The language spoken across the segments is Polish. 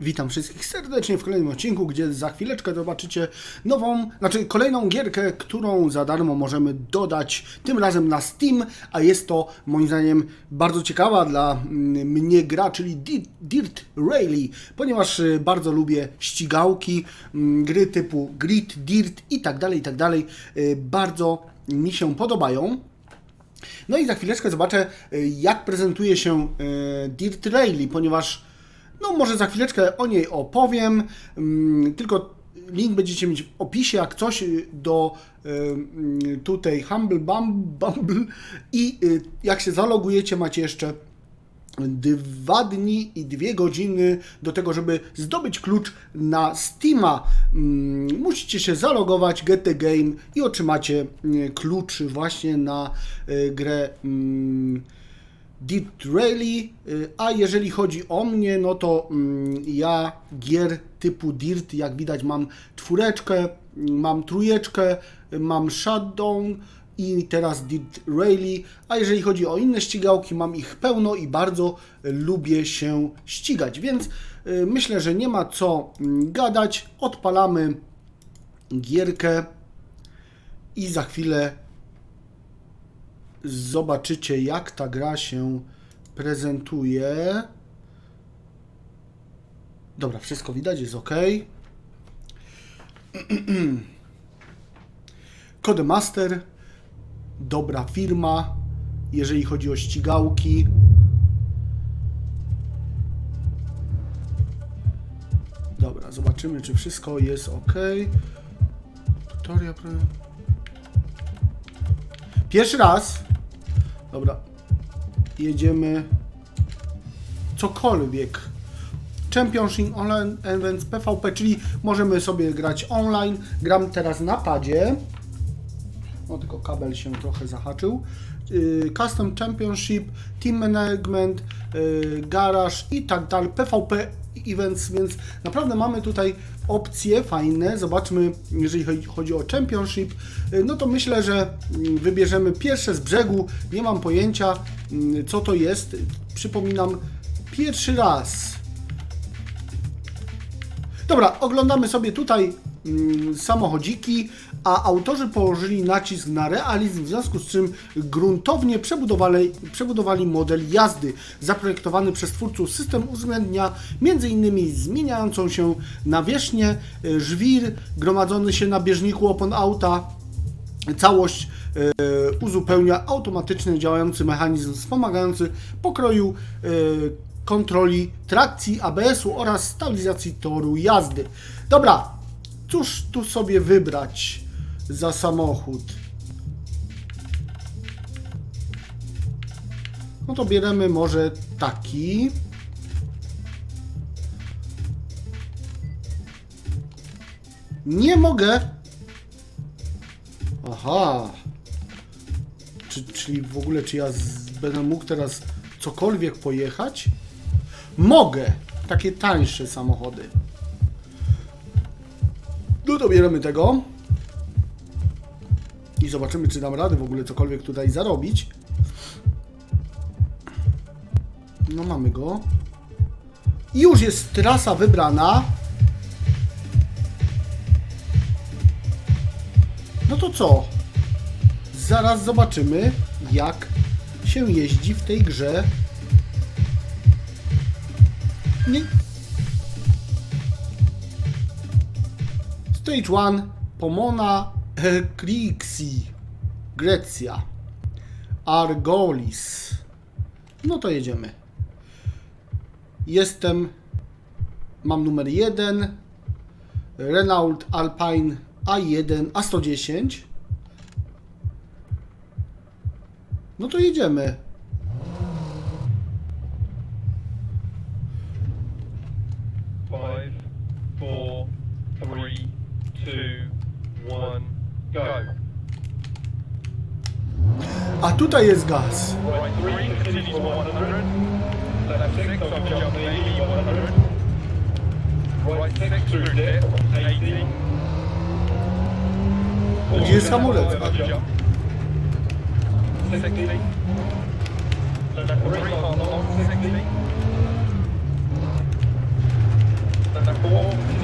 Witam wszystkich serdecznie w kolejnym odcinku, gdzie za chwileczkę zobaczycie nową, znaczy kolejną gierkę, którą za darmo możemy dodać, tym razem na Steam, a jest to moim zdaniem bardzo ciekawa dla mm, mnie gra, czyli Di- Dirt Rally, ponieważ y, bardzo lubię ścigałki, mm, gry typu Grid, Dirt i tak dalej, i tak dalej, y, bardzo mi się podobają. No i za chwileczkę zobaczę, y, jak prezentuje się Dirt Rally, ponieważ no może za chwileczkę o niej opowiem, mm, tylko link będziecie mieć w opisie, jak coś y, do y, y, tutaj Humble Bum- Bumble i jak się zalogujecie macie jeszcze dwa dni i dwie godziny do tego, żeby zdobyć klucz na Steama. Mm, Musicie się zalogować, get the game i otrzymacie klucz właśnie na grę mm, Dirt Rally, y, a jeżeli chodzi o mnie, no to mm, ja gier typu Dirt, jak widać mam czwóreczkę, mam trójeczkę, mam Shutdown i teraz Dirt Rally, a jeżeli chodzi o inne ścigałki, mam ich pełno i bardzo lubię się ścigać, więc y, myślę, że nie ma co mm, gadać, odpalamy gierkę i za chwilę zobaczycie, jak ta gra się prezentuje. Dobra, wszystko widać, jest ok. Codemaster, dobra firma, jeżeli chodzi o ścigałki. Dobra, zobaczymy, czy wszystko jest ok. Tutorial. Pierwszy raz. Dobra. Jedziemy. Cokolwiek. Championship Online Events PvP, czyli możemy sobie grać online. Gram teraz na padzie. No tylko kabel się trochę zahaczył. Yy, Custom Championship, Team Management, yy, Garage i tak dalej. PvP Events, więc naprawdę mamy tutaj opcje fajne. Zobaczmy, jeżeli chodzi- o Championship, yy, no to myślę, że mm, wybierzemy pierwsze z brzegu. Nie mam pojęcia, mm, co to jest. Przypominam, pierwszy raz. Dobra, oglądamy sobie tutaj mm, samochodziki, a autorzy położyli nacisk na realizm, w związku z czym gruntownie przebudowali, przebudowali model jazdy. Zaprojektowany przez twórców system uwzględnia m.in. zmieniającą się nawierzchnię, y, żwir gromadzony się na bieżniku opon auta, Całość e, uzupełnia automatyczny działający mechanizm wspomagający pokroju e, kontroli trakcji ABS-u oraz stabilizacji toru jazdy. Dobra, cóż tu sobie wybrać za samochód? No to bierzemy może taki. Nie mogę Aha. Czy, czyli w ogóle, czy ja z, będę mógł teraz cokolwiek pojechać? Mogę. Takie tańsze samochody. No to bierzemy tego. I zobaczymy, czy dam radę w ogóle cokolwiek tutaj zarobić. No mamy go. I już jest trasa wybrana. No to co? Zaraz zobaczymy, jak się jeździ w tej grze. Nie. Stage 1 Pomona Krixi Grecja Argolis No to jedziemy. Jestem mam numer 1 Renault Alpine A1 A110 No to jedziemy. Five, four, three, two, one, go. A tutaj jest gaz. Right, three Gdzie jest hamulec? Four.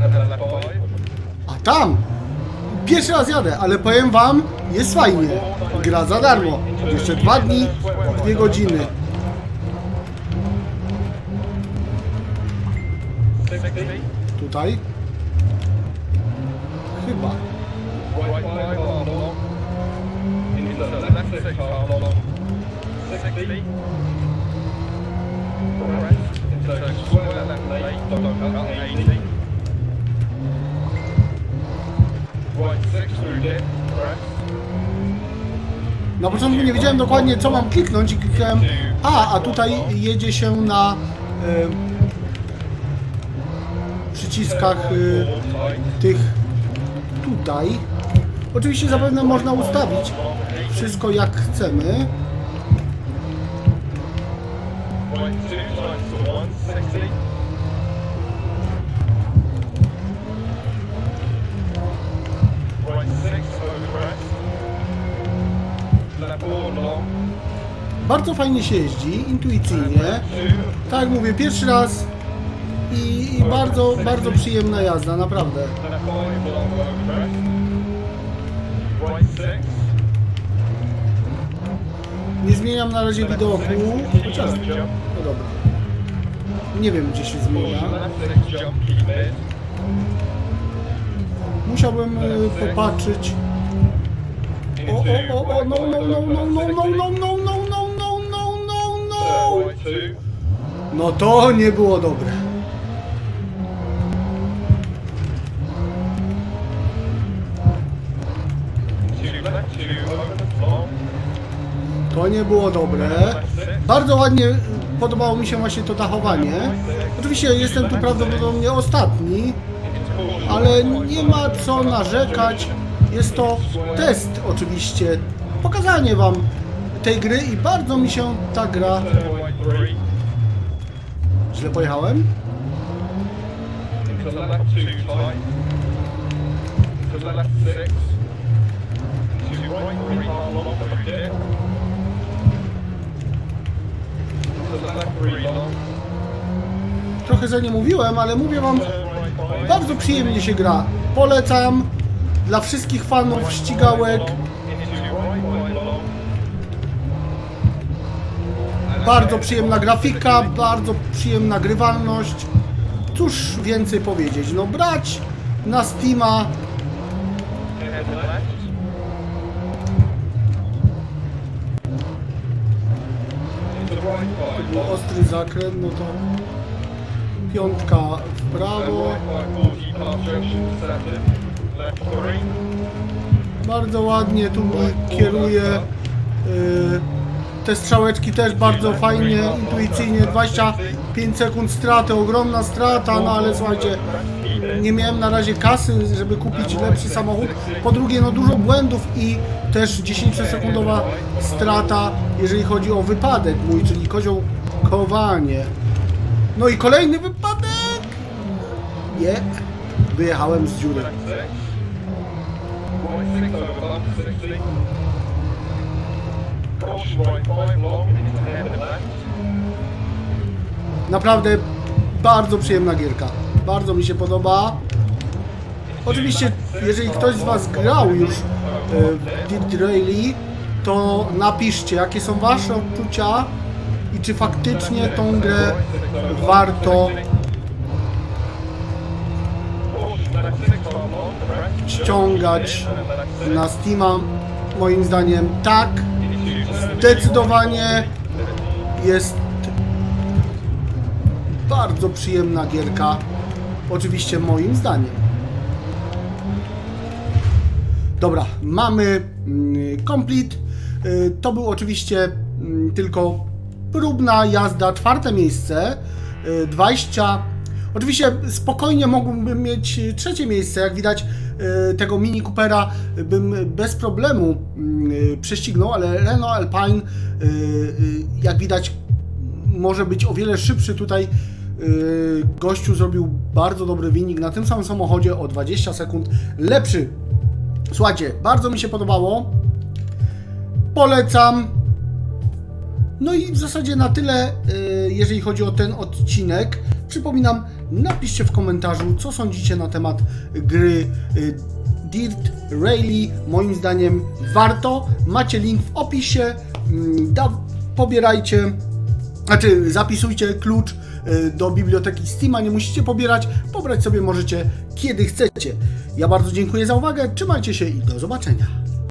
60. tam. Pierwszy raz jadę, ale powiem wam, jest fajnie. Gra za darmo. Jeszcze dwa dni, dwie godziny. Tutaj. Chyba. Na początku nie wiedziałem dokładnie co mam kliknąć i kliknąłem A, a tutaj jedzie się na e, przyciskach e, tych tutaj. Oczywiście zapewne można ustawić wszystko jak chcemy. Right two Bardzo fajnie się jeździ, intuicyjnie. Tak jak mówię, pierwszy raz i, i bardzo, bardzo przyjemna jazda, naprawdę. Nie zmieniam na razie widoku, chociaż... No dobra. Nie wiem gdzie się zmienia. Musiałbym e, popatrzeć. O, o, o, o, no, no, no, no, no, no, no, no, no, no, no, no, no, no. No to nie było dobre. To nie było dobre. Bardzo ładnie e, podobało mi się właśnie to dachowanie. Oczywiście jestem tu prawdopodobnie ostatni, ale nie ma co narzekać. Jest to test oczywiście, pokazanie Wam tej gry i bardzo mi się ta gra... Źle pojechałem? Trochę za nie mówiłem, ale mówię wam, bardzo przyjemnie się gra. Polecam, dla wszystkich fanów ścigałek. Bardzo przyjemna grafika, bardzo przyjemna grywalność. Cóż więcej powiedzieć? No brać na Steama ostry zakręt, no to piątka w prawo. Right five 40 past junction second. Left three. Bardzo ładnie tu kieruje. Yy, te strzałeczki też bardzo fajnie, intuicyjnie. 25 sekund straty, ogromna strata, no ale słuchajcie, nie miałem na razie kasy, żeby kupić lepszy samochód. Po drugie, no dużo błędów i też 10-sekundowa strata, jeżeli chodzi o wypadek mój, czyli koziołkowanie. No i kolejny wypadek! Nie, wyjechałem z dziury. Left six. Right six over bump 60. Caution right five long into head and left. Naprawdę bardzo przyjemna gierka. Bardzo mi się podoba. Oczywiście, jeżeli ktoś z Was grał już e, Dirt Rally, to napiszcie, jakie są Wasze odczucia i czy faktycznie tą grę warto ściągać na Steama. Moim zdaniem tak, zdecydowanie jest bardzo przyjemna gierka. Oczywiście moim zdaniem. Dobra, mamy mm, complete. Y, To był oczywiście mm, tylko próbna jazda, czwarte miejsce, y, 20. Oczywiście spokojnie mógłbym mieć y, trzecie miejsce, jak widać y, tego Mini Coopera bym bez problemu mm, prześcignął, ale Renault Alpine jak widać może być o wiele szybszy tutaj. Gościu zrobił bardzo dobry wynik na tym samym samochodzie o 20 sekund lepszy. Słuchajcie, bardzo mi się podobało. Polecam. No i w zasadzie na tyle, jeżeli chodzi o ten odcinek. Przypominam, napiszcie w komentarzu, co sądzicie na temat gry y, Dirt Rally. Moim zdaniem warto. Macie link w opisie. Mm, Da, pobierajcie, znaczy zapisujcie klucz y, do biblioteki Steama. Nie musicie pobierać. Pobrać sobie możecie kiedy chcecie. Ja bardzo dziękuję za uwagę. Trzymajcie się i do zobaczenia.